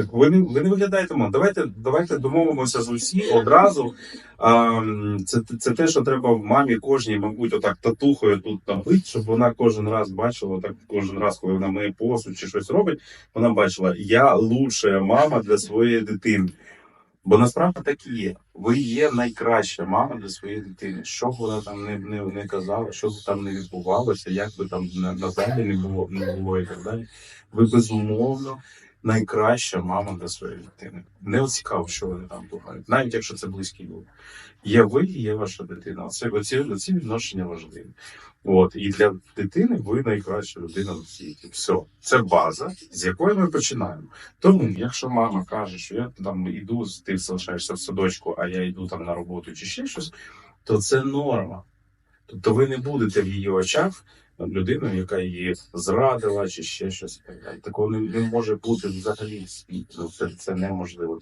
Так ви не, ви не виглядаєте мало. Давайте, давайте домовимося з усі одразу. А, це, це те, що треба в мамі кожній, мабуть, отак татухою тут набити, щоб вона кожен раз бачила, так кожен раз, коли вона миє посуд чи щось робить, вона бачила, я лучшая мама для своєї дитини. Бо насправді так і є. Ви є найкраща мама для своєї дитини. Що б вона там не, не, не казала, що б там не відбувалося, як би там на, на залі не було, не було і так далі. Ви безумовно найкраща мама для своєї дитини. Не цікаво, що вони там думають, навіть якщо це близькі люди. Є ви, і є ваша дитина. Оце оці, оці відношення важливі. От і для дитини ви найкраща людина в світі. Все, це база, з якої ми починаємо. Тому, якщо мама каже, що я там іду, ти залишаєшся в садочку, а я йду там на роботу чи ще щось, то це норма. Тобто ви не будете в її очах людиною, яка її зрадила, чи ще щось. Такого не, не може бути взагалі Це, це неможливо.